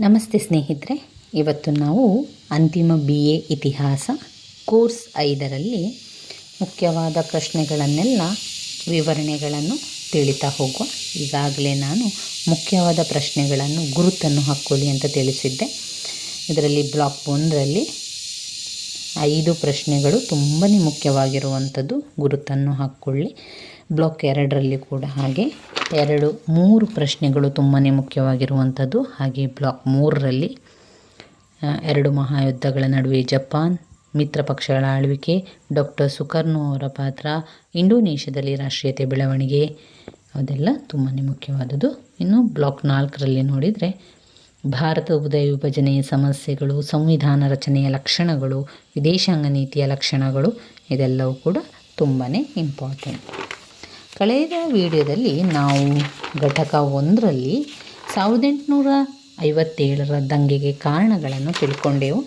ನಮಸ್ತೆ ಸ್ನೇಹಿತರೆ, ಇವತ್ತು ನಾವು ಅಂತಿಮ ಬಿ ಎ ಇತಿಹಾಸ ಕೋರ್ಸ್ ಐದರಲ್ಲಿ ಮುಖ್ಯವಾದ ಪ್ರಶ್ನೆಗಳನ್ನೆಲ್ಲ ವಿವರಣೆಗಳನ್ನು ತಿಳಿತಾ ಹೋಗುವ. ಈಗಾಗಲೇ ನಾನು ಮುಖ್ಯವಾದ ಪ್ರಶ್ನೆಗಳನ್ನು ಗುರುತನ್ನು ಹಾಕ್ಕೊಳ್ಳಿ ಅಂತ ತಿಳಿಸಿದ್ದೆ. ಇದರಲ್ಲಿ ಬ್ಲಾಕ್ ಒಂದರಲ್ಲಿ ಐದು ಪ್ರಶ್ನೆಗಳು ತುಂಬಾ ಮುಖ್ಯವಾಗಿರುವಂಥದ್ದು ಗುರುತನ್ನು ಹಾಕ್ಕೊಳ್ಳಿ. ಬ್ಲಾಕ್ ಎರಡರಲ್ಲಿ ಕೂಡ ಹಾಗೆ ಎರಡು, ಮೂರು ಪ್ರಶ್ನೆಗಳು ತುಂಬಾ ಮುಖ್ಯವಾಗಿರುವಂಥದ್ದು. ಹಾಗೆ ಬ್ಲಾಕ್ ಮೂರರಲ್ಲಿ ಎರಡು ಮಹಾಯುದ್ಧಗಳ ನಡುವೆ ಜಪಾನ್, ಮಿತ್ರ ಪಕ್ಷಗಳ ಆಳ್ವಿಕೆ, ಡಾಕ್ಟರ್ ಸುಕರ್ನು ಅವರ ಪಾತ್ರ, ಇಂಡೋನೇಷ್ಯಾದಲ್ಲಿ ರಾಷ್ಟ್ರೀಯತೆ ಬೆಳವಣಿಗೆ, ಅದೆಲ್ಲ ತುಂಬಾ ಮುಖ್ಯವಾದದ್ದು. ಇನ್ನು ಬ್ಲಾಕ್ ನಾಲ್ಕರಲ್ಲಿ ನೋಡಿದರೆ, ಭಾರತ ಉದಯ ವಿಭಜನೆಯ ಸಮಸ್ಯೆಗಳು, ಸಂವಿಧಾನ ರಚನೆಯ ಲಕ್ಷಣಗಳು, ವಿದೇಶಾಂಗ ನೀತಿಯ ಲಕ್ಷಣಗಳು, ಇದೆಲ್ಲವೂ ಕೂಡ ತುಂಬಾ ಇಂಪಾರ್ಟೆಂಟ್ ಕಳೆದ ವಿಡಿಯೋದಲ್ಲಿ ನಾವು ಘಟಕ ಒಂದರಲ್ಲಿ ಸಾವಿರದ ಎಂಟುನೂರ ಐವತ್ತೇಳರ ದಂಗೆಗೆ ಕಾರಣಗಳನ್ನು ತಿಳ್ಕೊಂಡೆವು.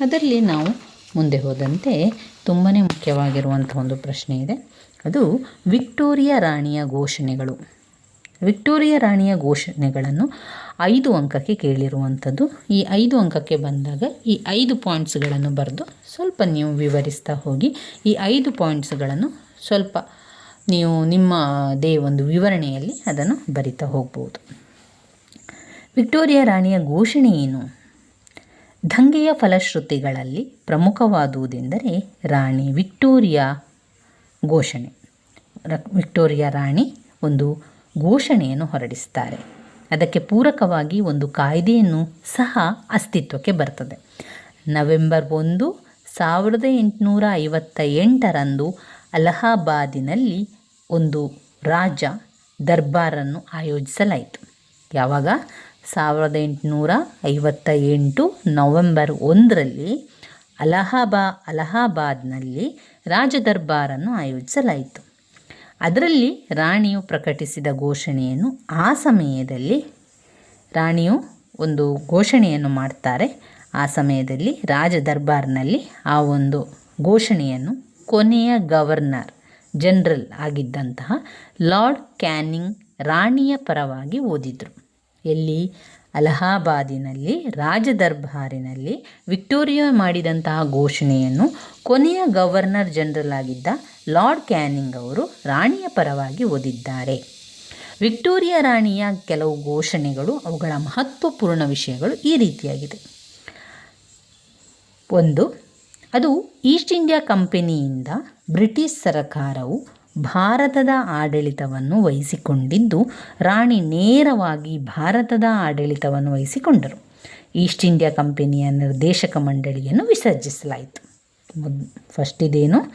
ಅದರಲ್ಲಿ ನಾವು ಮುಂದೆ ಹೋದಂತೆ ತುಂಬಾ ಮುಖ್ಯವಾಗಿರುವಂಥ ಒಂದು ಪ್ರಶ್ನೆ ಇದೆ. ಅದು ವಿಕ್ಟೋರಿಯಾ ರಾಣಿಯ ಘೋಷಣೆಗಳು. ವಿಕ್ಟೋರಿಯಾ ರಾಣಿಯ ಘೋಷಣೆಗಳನ್ನು ಐದು ಅಂಕಕ್ಕೆ ಕೇಳಿರುವಂಥದ್ದು. ಈ ಐದು ಅಂಕಕ್ಕೆ ಬಂದಾಗ ಈ ಐದು ಪಾಯಿಂಟ್ಸ್ಗಳನ್ನು ಬರೆದು ಸ್ವಲ್ಪ ನೀವು ವಿವರಿಸ್ತಾ ಹೋಗಿ ಈ ಐದು ಪಾಯಿಂಟ್ಸ್ಗಳನ್ನು ಸ್ವಲ್ಪ ನೀವು ನಿಮ್ಮದೇ ಒಂದು ವಿವರಣೆಯಲ್ಲಿ ಅದನ್ನು ಬರಿತಾ ಹೋಗ್ಬೋದು. ವಿಕ್ಟೋರಿಯಾ ರಾಣಿಯ ಘೋಷಣೆ ಏನು? ದಂಗೆಯ ಫಲಶ್ರುತಿಗಳಲ್ಲಿ ಪ್ರಮುಖವಾದುದೆಂದರೆ ರಾಣಿ ವಿಕ್ಟೋರಿಯಾ ಘೋಷಣೆ. ವಿಕ್ಟೋರಿಯಾ ರಾಣಿ ಒಂದು ಘೋಷಣೆಯನ್ನು ಹೊರಡಿಸ್ತಾರೆ. ಅದಕ್ಕೆ ಪೂರಕವಾಗಿ ಒಂದು ಕಾಯ್ದೆಯನ್ನು ಸಹ ಅಸ್ತಿತ್ವಕ್ಕೆ ಬರ್ತದೆ. ನವೆಂಬರ್ ಒಂದು ಸಾವಿರದ ಎಂಟುನೂರ ಐವತ್ತ ಎಂಟರಂದು ಅಲಹಾಬಾದಿನಲ್ಲಿ ಒಂದು ರಾಜ ದರ್ಬಾರನ್ನು ಆಯೋಜಿಸಲಾಯಿತು. ಯಾವಾಗ? ಸಾವಿರದ ಎಂಟುನೂರ ಐವತ್ತ ಎಂಟು ನವೆಂಬರ್ ಒಂದರಲ್ಲಿ ಅಲಹಾಬಾ, ಅಲಹಾಬಾದ್ನಲ್ಲಿ ರಾಜ ದರ್ಬಾರನ್ನು ಆಯೋಜಿಸಲಾಯಿತು. ಅದರಲ್ಲಿ ರಾಣಿಯು ಪ್ರಕಟಿಸಿದ ಘೋಷಣೆಯನ್ನು ಆ ಸಮಯದಲ್ಲಿ ರಾಣಿಯು ಒಂದು ಘೋಷಣೆಯನ್ನು ಮಾಡ್ತಾರೆ. ಆ ಸಮಯದಲ್ಲಿ ರಾಜ ದರ್ಬಾರ್ನಲ್ಲಿ ಆ ಒಂದು ಘೋಷಣೆಯನ್ನು ಕೊನೆಯ ಗವರ್ನರ್, ಜನರಲ್ ಆಗಿದ್ದಂತಹ ಲಾರ್ಡ್ ಕ್ಯಾನಿಂಗ್ ರಾಣಿಯ ಪರವಾಗಿ ಓದಿದರು. ಎಲ್ಲಿ? ಅಲಹಾಬಾದಿನಲ್ಲಿ, ರಾಜದರ್ಬಾರಿನಲ್ಲಿ ವಿಕ್ಟೋರಿಯಾ ಮಾಡಿದಂತಹ ಘೋಷಣೆಯನ್ನು ಕೊನೆಯ ಗವರ್ನರ್ ಜನರಲ್ ಆಗಿದ್ದ ಲಾರ್ಡ್ ಕ್ಯಾನಿಂಗ್ ಅವರು ರಾಣಿಯ ಪರವಾಗಿ ಓದಿದ್ದಾರೆ. ವಿಕ್ಟೋರಿಯಾ ರಾಣಿಯ ಕೆಲವು ಘೋಷಣೆಗಳು ಅವುಗಳ ಮಹತ್ವಪೂರ್ಣ ವಿಷಯಗಳು ಈ ರೀತಿಯಾಗಿದೆ. ಒಂದು ಅದು ಈಸ್ಟ್ ಇಂಡಿಯಾ ಕಂಪನಿಯಿಂದ ಬ್ರಿಟಿಷ್ ಸರಕಾರವು ಭಾರತದ ಆಡಳಿತವನ್ನು ವಹಿಸಿಕೊಂಡಿದ್ದು, ರಾಣಿ ನೇರವಾಗಿ ಭಾರತದ ಆಡಳಿತವನ್ನು ವಹಿಸಿಕೊಂಡರು. ಈಸ್ಟ್ ಇಂಡಿಯಾ ಕಂಪನಿಯ ನಿರ್ದೇಶಕ ಮಂಡಳಿಯನ್ನು ವಿಸರ್ಜಿಸಲಾಯಿತು. ಮೊದ್ ಫಸ್ಟ್ ಇದೇನು?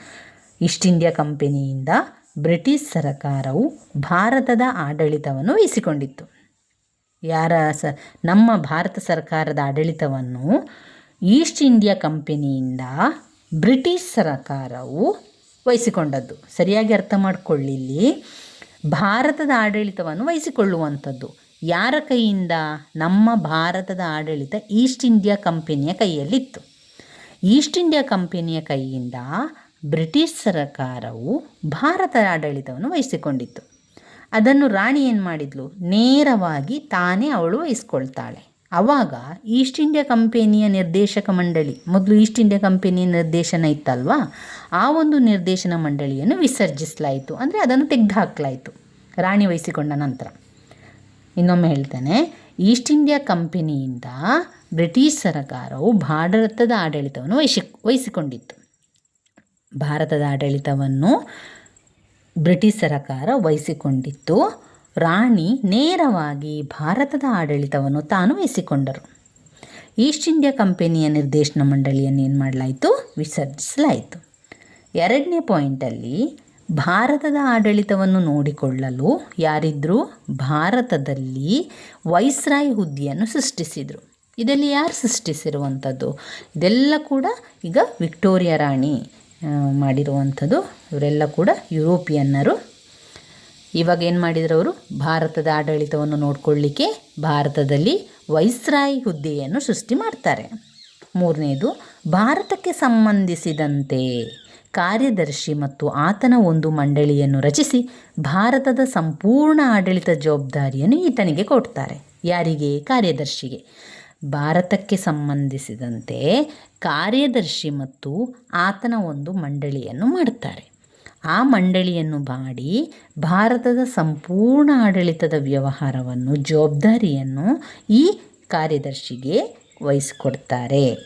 ಈಸ್ಟ್ ಇಂಡಿಯಾ ಕಂಪನಿಯಿಂದ ಬ್ರಿಟಿಷ್ ಸರಕಾರವು ಭಾರತದ ಆಡಳಿತವನ್ನು ವಹಿಸಿಕೊಂಡಿತ್ತು. ಯಾರ ಸ, ನಮ್ಮ ಭಾರತ ಸರ್ಕಾರದ ಆಡಳಿತವನ್ನು ಈಸ್ಟ್ ಇಂಡಿಯಾ ಕಂಪನಿಯಿಂದ ಬ್ರಿಟಿಷ್ ಸರಕಾರವು ವಹಿಸಿಕೊಂಡದ್ದು. ಸರಿಯಾಗಿ ಅರ್ಥ ಮಾಡಿಕೊಳ್ಳಿ ಇಲ್ಲಿ ಭಾರತದ ಆಡಳಿತವನ್ನು ವಹಿಸಿಕೊಳ್ಳುವಂಥದ್ದು. ಯಾರ ಕೈಯಿಂದ? ನಮ್ಮ ಭಾರತದ ಆಡಳಿತ ಈಸ್ಟ್ ಇಂಡಿಯಾ ಕಂಪನಿಯ ಕೈಯಲ್ಲಿತ್ತು. ಈಸ್ಟ್ ಇಂಡಿಯಾ ಕಂಪನಿಯ ಕೈಯಿಂದ ಬ್ರಿಟಿಷ್ ಸರಕಾರವು ಭಾರತದ ಆಡಳಿತವನ್ನು ವಹಿಸಿಕೊಂಡಿತ್ತು. ಅದನ್ನು ರಾಣಿ ಏನು ಮಾಡಿದ್ಲು? ನೇರವಾಗಿ ತಾನೇ ಅವಳು ವಹಿಸ್ಕೊಳ್ತಾಳೆ. ಆವಾಗ ಈಸ್ಟ್ ಇಂಡಿಯಾ ಕಂಪೆನಿಯ ನಿರ್ದೇಶಕ ಮಂಡಳಿ, ಮೊದಲು ಈಸ್ಟ್ ಇಂಡಿಯಾ ಕಂಪೆನಿಯ ನಿರ್ದೇಶನ ಇತ್ತಲ್ವಾ? ಆ ಒಂದು ನಿರ್ದೇಶನ ಮಂಡಳಿಯನ್ನು ವಿಸರ್ಜಿಸಲಾಯಿತು. ಅಂದರೆ ಅದನ್ನು ತೆಗೆದುಹಾಕಲಾಯಿತು. ರಾಣಿ ವಹಿಸಿಕೊಂಡ ನಂತರ. ಇನ್ನೊಮ್ಮೆ ಹೇಳ್ತೇನೆ ಈಸ್ಟ್ ಇಂಡಿಯಾ ಕಂಪನಿಯಿಂದ ಬ್ರಿಟಿಷ್ ಸರಕಾರವು ಭಾರತದ ಆಡಳಿತವನ್ನು ವಹಿಸಿ, ವಹಿಸಿಕೊಂಡಿತ್ತು. ಭಾರತದ ಆಡಳಿತವನ್ನು ಬ್ರಿಟಿಷ್ ಸರಕಾರ ವಹಿಸಿಕೊಂಡಿತ್ತು. ರಾಣಿ ನೇರವಾಗಿ ಭಾರತದ ಆಡಳಿತವನ್ನು ತಾನು ವಹಿಸಿಕೊಂಡರು. ಈಸ್ಟ್ ಇಂಡಿಯಾ ಕಂಪನಿಯ ನಿರ್ದೇಶನ ಮಂಡಳಿಯನ್ನು ಏನು ಮಾಡಲಾಯಿತು? ವಿಸರ್ಜಿಸಲಾಯಿತು. ಎರಡನೇ ಪಾಯಿಂಟಲ್ಲಿ ಭಾರತದ ಆಡಳಿತವನ್ನು ನೋಡಿಕೊಳ್ಳಲು ಯಾರಿದ್ದರು ಭಾರತದಲ್ಲಿ ವೈಸ್ರಾಯ್ ಹುದ್ದೆಯನ್ನು ಸೃಷ್ಟಿಸಿದರು. ಇದರಲ್ಲಿ ಯಾರು ಸೃಷ್ಟಿಸಿರುವಂಥದ್ದು? ಇದೆಲ್ಲ ಕೂಡ ಈಗ ವಿಕ್ಟೋರಿಯಾ ರಾಣಿ ಮಾಡಿರುವಂಥದ್ದು. ಇವರೆಲ್ಲ ಕೂಡ ಯುರೋಪಿಯನ್ನರು ಇವಾಗ ಏನು ಮಾಡಿದ್ರು ಅವರು? ಭಾರತದ ಆಡಳಿತವನ್ನು ನೋಡಿಕೊಳ್ಳಿಕ್ಕೆ ಭಾರತದಲ್ಲಿ ವೈಸ್ರಾಯ್ ಹುದ್ದೆಯನ್ನು ಸೃಷ್ಟಿ ಮಾಡ್ತಾರೆ. ಮೂರನೇದು, ಭಾರತಕ್ಕೆ ಸಂಬಂಧಿಸಿದಂತೆ ಕಾರ್ಯದರ್ಶಿ ಮತ್ತು ಆತನ ಒಂದು ಮಂಡಳಿಯನ್ನು ರಚಿಸಿ ಭಾರತದ ಸಂಪೂರ್ಣ ಆಡಳಿತ ಜವಾಬ್ದಾರಿಯನ್ನು ಈತನಿಗೆ ಕೊಡ್ತಾರೆ. ಯಾರಿಗೆ? ಕಾರ್ಯದರ್ಶಿಗೆ. ಭಾರತಕ್ಕೆ ಸಂಬಂಧಿಸಿದಂತೆ ಕಾರ್ಯದರ್ಶಿ ಮತ್ತು ಆತನ ಒಂದು ಮಂಡಳಿಯನ್ನು ಮಾಡ್ತಾರೆ. ಆ ಮಂಡಳಿಯನ್ನು ಮಾಡಿ ಭಾರತದ ಸಂಪೂರ್ಣ ಆಡಳಿತದ ವ್ಯವಹಾರವನ್ನು ಜವಾಬ್ದಾರಿಯನ್ನು ಈ ಕಾರ್ಯದರ್ಶಿಗೆ ವಹಿಸಿಕೊಡ್ತಾರೆ.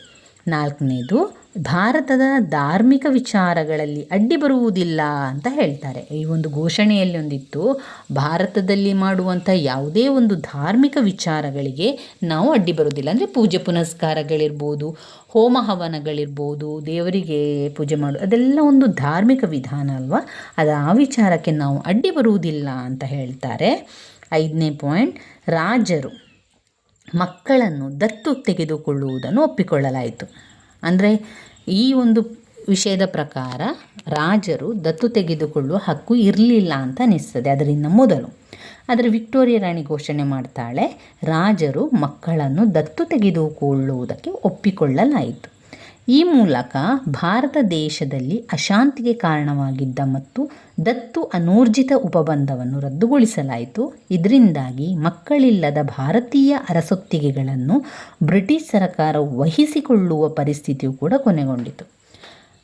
ನಾಲ್ಕನೇದು ಭಾರತದ ಧಾರ್ಮಿಕ ವಿಚಾರಗಳಲ್ಲಿ ಅಡ್ಡಿ ಬರುವುದಿಲ್ಲ ಅಂತ ಹೇಳ್ತಾರೆ. ಈ ಒಂದು ಘೋಷಣೆಯಲ್ಲಿ ಒಂದಿತ್ತು, ಭಾರತದಲ್ಲಿ ಮಾಡುವಂಥ ಯಾವುದೇ ಒಂದು ಧಾರ್ಮಿಕ ವಿಚಾರಗಳಿಗೆ ನಾವು ಅಡ್ಡಿ ಬರುವುದಿಲ್ಲ. ಅಂದರೆ ಪೂಜೆ ಪುನಸ್ಕಾರಗಳಿರ್ಬೋದು, ಹೋಮ ಹವನಗಳಿರ್ಬೋದು, ದೇವರಿಗೆ ಪೂಜೆ ಮಾಡು, ಅದೆಲ್ಲ ಒಂದು ಧಾರ್ಮಿಕ ವಿಧಾನ ಅಲ್ವಾ? ಅದು ಆ ವಿಚಾರಕ್ಕೆ ನಾವು ಅಡ್ಡಿ ಬರುವುದಿಲ್ಲ ಅಂತ ಹೇಳ್ತಾರೆ. ಐದನೇ ಪಾಯಿಂಟ್, ರಾಜರು ಮಕ್ಕಳನ್ನು ದತ್ತು ತೆಗೆದುಕೊಳ್ಳುವುದನ್ನು ಒಪ್ಪಿಕೊಳ್ಳಲಾಯಿತು. ಅಂದರೆ ಈ ಒಂದು ವಿಷಯದ ಪ್ರಕಾರ ರಾಜರು ದತ್ತು ತೆಗೆದುಕೊಳ್ಳುವ ಹಕ್ಕು ಇರಲಿಲ್ಲ ಅಂತ ಅನಿಸ್ತದೆ ಅದರಿಂದ ಮೊದಲು. ಆದರೆ ವಿಕ್ಟೋರಿಯಾ ರಾಣಿ ಘೋಷಣೆ ಮಾಡ್ತಾಳೆ, ರಾಜರು ಮಕ್ಕಳನ್ನು ದತ್ತು ತೆಗೆದುಕೊಳ್ಳುವುದಕ್ಕೆ ಒಪ್ಪಿಕೊಳ್ಳಲಾಯಿತು. ಈ ಮೂಲಕ ಭಾರತ ದೇಶದಲ್ಲಿ ಅಶಾಂತಿಗೆ ಕಾರಣವಾಗಿದ್ದ ಮತ್ತು ದತ್ತು ಅನೂರ್ಜಿತ ಉಪಬಂಧವನ್ನು ರದ್ದುಗೊಳಿಸಲಾಯಿತು. ಇದರಿಂದಾಗಿ ಮಕ್ಕಳಿಲ್ಲದ ಭಾರತೀಯ ಅರಸೊತ್ತಿಗೆಗಳನ್ನು ಬ್ರಿಟಿಷ್ ಸರ್ಕಾರ ವಹಿಸಿಕೊಳ್ಳುವ ಪರಿಸ್ಥಿತಿಯು ಕೂಡ ಕೊನೆಗೊಂಡಿತು.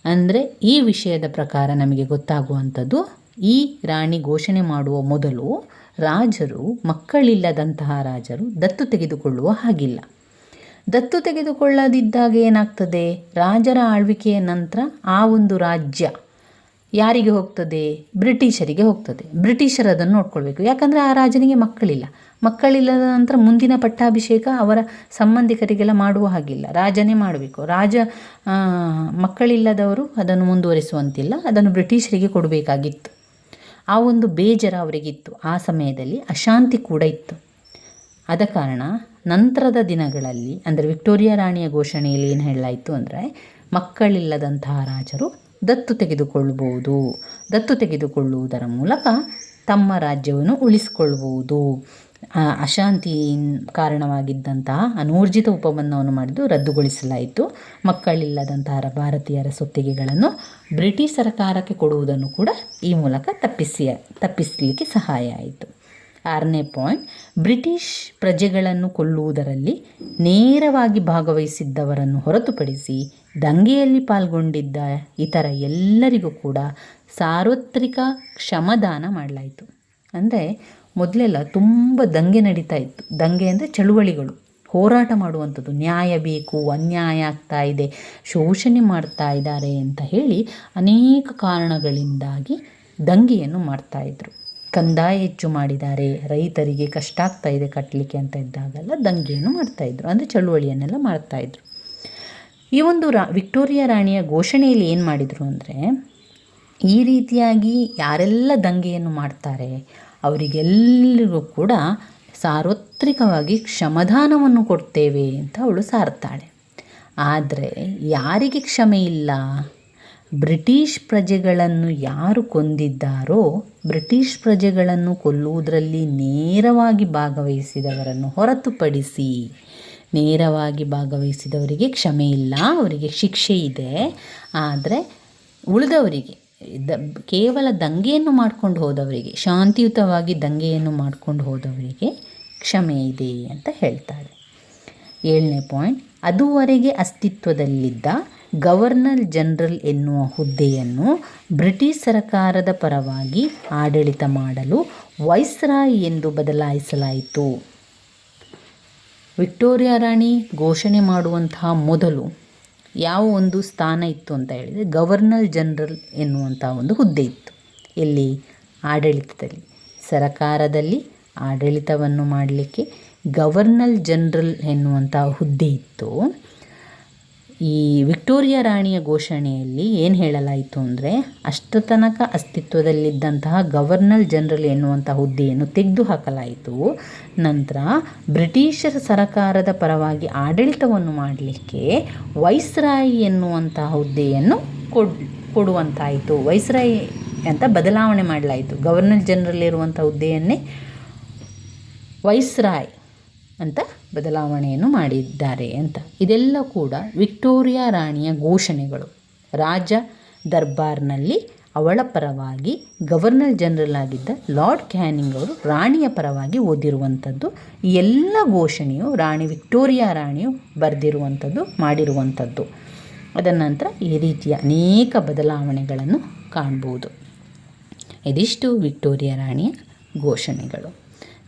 ಅಂದರೆ ಈ ವಿಷಯದ ಪ್ರಕಾರ ನಮಗೆ ಗೊತ್ತಾಗುವಂಥದ್ದು, ಈ ರಾಣಿ ಘೋಷಣೆ ಮಾಡುವ ಮೊದಲು ರಾಜರು, ಮಕ್ಕಳಿಲ್ಲದಂತಹ ರಾಜರು ದತ್ತು ತೆಗೆದುಕೊಳ್ಳುವ ಹಾಗಿಲ್ಲ. ದತ್ತು ತೆಗೆದುಕೊಳ್ಳದಿದ್ದಾಗ ಏನಾಗ್ತದೆ? ರಾಜರ ಆಳ್ವಿಕೆಯ ನಂತರ ಆ ಒಂದು ರಾಜ್ಯ ಯಾರಿಗೆ ಹೋಗ್ತದೆ? ಬ್ರಿಟಿಷರಿಗೆ ಹೋಗ್ತದೆ. ಬ್ರಿಟಿಷರು ಅದನ್ನು ನೋಡ್ಕೊಳ್ಬೇಕು. ಯಾಕಂದರೆ ಆ ರಾಜನಿಗೆ ಮಕ್ಕಳಿಲ್ಲ. ಮಕ್ಕಳಿಲ್ಲದ ನಂತರ ಮುಂದಿನ ಪಟ್ಟಾಭಿಷೇಕ ಅವರ ಸಂಬಂಧಿಕರಿಗೆಲ್ಲ ಮಾಡುವ ಹಾಗಿಲ್ಲ. ರಾಜನೇ ಮಾಡಬೇಕು. ರಾಜ ಮಕ್ಕಳಿಲ್ಲದವರು ಅದನ್ನು ಮುಂದುವರಿಸುವಂತಿಲ್ಲ. ಅದನ್ನು ಬ್ರಿಟಿಷರಿಗೆ ಕೊಡಬೇಕಾಗಿತ್ತು. ಆ ಒಂದು ಬೇಜಾರ ಅವರಿಗಿತ್ತು. ಆ ಸಮಯದಲ್ಲಿ ಅಶಾಂತಿ ಕೂಡ ಇತ್ತು. ಆದ ಕಾರಣ ನಂತರದ ದಿನಗಳಲ್ಲಿ, ಅಂದರೆ ವಿಕ್ಟೋರಿಯಾ ರಾಣಿಯ ಘೋಷಣೆಯಲ್ಲಿ ಏನು ಹೇಳಲಾಯಿತು ಅಂದರೆ, ಮಕ್ಕಳಿಲ್ಲದಂತಹ ರಾಜರು ದತ್ತು ತೆಗೆದುಕೊಳ್ಳಬಹುದು ದತ್ತು ತೆಗೆದುಕೊಳ್ಳುವುದರ ಮೂಲಕ ತಮ್ಮ ರಾಜ್ಯವನ್ನು ಉಳಿಸಿಕೊಳ್ಳಬಹುದು ಅಶಾಂತಿ ಕಾರಣವಾಗಿದ್ದಂತಹ ಅನೂರ್ಜಿತ ಉಪಬಂಧವನ್ನು ಮಾಡಿದ್ದು ರದ್ದುಗೊಳಿಸಲಾಯಿತು. ಮಕ್ಕಳಿಲ್ಲದಂತಹ ಭಾರತೀಯರ ಸುತ್ತಿಗೆಗಳನ್ನು ಬ್ರಿಟಿಷ್ ಸರ್ಕಾರಕ್ಕೆ ಕೊಡುವುದನ್ನು ಕೂಡ ಈ ಮೂಲಕ ತಪ್ಪಿಸಿ ತಪ್ಪಿಸಲಿಕ್ಕೆ ಸಹಾಯ ಆಯಿತು. ಆರನೇ ಪಾಯಿಂಟ್, ಬ್ರಿಟಿಷ್ ಪ್ರಜೆಗಳನ್ನು ಕೊಲ್ಲುವುದರಲ್ಲಿ ನೇರವಾಗಿ ಭಾಗವಹಿಸಿದ್ದವರನ್ನು ಹೊರತುಪಡಿಸಿ ದಂಗೆಯಲ್ಲಿ ಪಾಲ್ಗೊಂಡಿದ್ದ ಇತರ ಎಲ್ಲರಿಗೂ ಕೂಡ ಸಾರ್ವತ್ರಿಕ ಕ್ಷಮದಾನ ಮಾಡಲಾಯಿತು. ಅಂದರೆ ಮೊದಲೆಲ್ಲ ತುಂಬ ದಂಗೆ ನಡೀತಾ ಇತ್ತು. ದಂಗೆ ಅಂದರೆ ಚಳುವಳಿಗಳು. ಹೋರಾಟ ಮಾಡುವಂಥದ್ದು. ನ್ಯಾಯ ಬೇಕು, ಅನ್ಯಾಯ ಆಗ್ತಾ ಇದೆ, ಶೋಷಣೆ ಮಾಡ್ತಾ ಇದ್ದಾರೆ ಅಂತ ಹೇಳಿ ಅನೇಕ ಕಾರಣಗಳಿಂದಾಗಿ ದಂಗೆಯನ್ನು ಮಾಡ್ತಾಯಿದ್ರು ಕಂದಾಯ ಹೆಚ್ಚು ಮಾಡಿದ್ದಾರೆ. ರೈತರಿಗೆ ಕಷ್ಟ ಆಗ್ತಾ ಇದೆ ಕಟ್ಟಲಿಕ್ಕೆ ಅಂತ ಇದ್ದಾಗೆಲ್ಲ, ದಂಗೆಯನ್ನು ಮಾಡ್ತಾಯಿದ್ರು ಅಂದರೆ ಚಳುವಳಿಯನ್ನೆಲ್ಲ ಮಾಡ್ತಾಯಿದ್ರು ಈ ಒಂದು ರಾ, ವಿಕ್ಟೋರಿಯಾ ರಾಣಿಯ ಘೋಷಣೆಯಲ್ಲಿ ಏನು ಮಾಡಿದರು ಅಂದರೆ, ಈ ರೀತಿಯಾಗಿ ಯಾರೆಲ್ಲ ದಂಗೆಯನ್ನು ಮಾಡ್ತಾರೆ ಅವರಿಗೆಲ್ಲರಿಗೂ ಕೂಡ ಸಾರ್ವತ್ರಿಕವಾಗಿ ಕ್ಷಮದಾನವನ್ನು ಕೊಡ್ತೇವೆ ಅಂತ ಅವಳು ಸಾರ್ತಾಳೆ. ಆದರೆ ಯಾರಿಗೆ ಕ್ಷಮೆ ಇಲ್ಲ? ಬ್ರಿಟಿಷ್ ಪ್ರಜೆಗಳನ್ನು ಯಾರು ಕೊಂದಿದ್ದಾರೋ, ಬ್ರಿಟಿಷ್ ಪ್ರಜೆಗಳನ್ನು ಕೊಲ್ಲುವುದರಲ್ಲಿ ನೇರವಾಗಿ ಭಾಗವಹಿಸಿದವರನ್ನು ಹೊರತುಪಡಿಸಿ ನೇರವಾಗಿ ಭಾಗವಹಿಸಿದವರಿಗೆ ಕ್ಷಮೆ ಇಲ್ಲ, ಅವರಿಗೆ ಶಿಕ್ಷೆ ಇದೆ. ಆದರೆ ಉಳಿದವರಿಗೆ, ದ, ಕೇವಲ ದಂಗೆಯನ್ನು ಮಾಡ್ಕೊಂಡು ಹೋದವರಿಗೆ, ಶಾಂತಿಯುತವಾಗಿ ದಂಗೆಯನ್ನು ಮಾಡ್ಕೊಂಡು ಹೋದವರಿಗೆ ಕ್ಷಮೆ ಇದೆ ಅಂತ ಹೇಳ್ತಾರೆ. ಏಳನೇ ಪಾಯಿಂಟ್ ಅದುವರೆಗೆ ಅಸ್ತಿತ್ವದಲ್ಲಿದ್ದ ಗವರ್ನರ್ ಜನರಲ್ ಎನ್ನುವ ಹುದ್ದೆಯನ್ನು ಬ್ರಿಟಿಷ್ ಸರ್ಕಾರದ ಪರವಾಗಿ ಆಡಳಿತ ಮಾಡಲು ವೈಸ್ರಾಯ್ ಎಂದು ಬದಲಾಯಿಸಲಾಯಿತು. ವಿಕ್ಟೋರಿಯಾ ರಾಣಿ ಘೋಷಣೆ ಮಾಡುವಂತಹ ಮೊದಲು ಯಾವ ಒಂದು ಸ್ಥಾನ ಇತ್ತು ಅಂತ ಹೇಳಿದರೆ ಗವರ್ನರ್ ಜನರಲ್ ಎನ್ನುವಂಥ ಒಂದು ಹುದ್ದೆ ಇತ್ತು. ಎಲ್ಲಿ ಆಡಳಿತದಲ್ಲಿ, ಸರಕಾರದಲ್ಲಿ ಆಡಳಿತವನ್ನು ಮಾಡಲಿಕ್ಕೆ ಗವರ್ನರ್ ಜನರಲ್ ಎನ್ನುವಂಥ ಹುದ್ದೆ ಇತ್ತು. ಈ ವಿಕ್ಟೋರಿಯಾ ರಾಣಿಯ ಘೋಷಣೆಯಲ್ಲಿ ಏನು ಹೇಳಲಾಯಿತು ಅಂದರೆ ಅಷ್ಟತನಕ ಅಸ್ತಿತ್ವದಲ್ಲಿದ್ದಂತಹ ಗವರ್ನರ್ ಜನರಲ್ ಎನ್ನುವಂಥ ಹುದ್ದೆಯನ್ನು ತೆಗೆದುಹಾಕಲಾಯಿತು ನಂತರ ಬ್ರಿಟಿಷರ ಸರಕಾರದ ಪರವಾಗಿ ಆಡಳಿತವನ್ನು ಮಾಡಲಿಕ್ಕೆ ವೈಸ್ರಾಯ್ ಎನ್ನುವಂತಹ ಹುದ್ದೆಯನ್ನು ಕೊಡ್, ಕೊಡುವಂತಾಯಿತು. ವೈಸ್ರಾಯ್ ಅಂತ ಬದಲಾವಣೆ ಮಾಡಲಾಯಿತು. ಗವರ್ನರ್ ಜನರಲ್ ಇರುವಂಥ ಹುದ್ದೆಯನ್ನೇ ವೈಸ್ರಾಯ್ ಅಂತ ಬದಲಾವಣೆಯನ್ನು ಮಾಡಿದ್ದಾರೆ ಅಂತ. ಇದೆಲ್ಲ ಕೂಡ ವಿಕ್ಟೋರಿಯಾ ರಾಣಿಯ ಘೋಷಣೆಗಳು. ರಾಜ ದರ್ಬಾರ್ನಲ್ಲಿ ಅವಳ ಪರವಾಗಿ ಗವರ್ನರ್ ಜನರಲ್ ಆಗಿದ್ದ ಲಾರ್ಡ್ ಕ್ಯಾನಿಂಗ್ ಅವರು ರಾಣಿಯ ಪರವಾಗಿ ಓದಿರುವಂಥದ್ದು ಎಲ್ಲ ಘೋಷಣೆಯು ರಾಣಿ ವಿಕ್ಟೋರಿಯಾ ರಾಣಿಯು ಬರೆದಿರುವಂಥದ್ದು, ಮಾಡಿರುವಂಥದ್ದು. ಅದರ ನಂತರ ಈ ರೀತಿಯ ಅನೇಕ ಬದಲಾವಣೆಗಳನ್ನು ಕಾಣ್ಬೋದು. ಇದಿಷ್ಟು ವಿಕ್ಟೋರಿಯಾ ರಾಣಿಯ ಘೋಷಣೆಗಳು.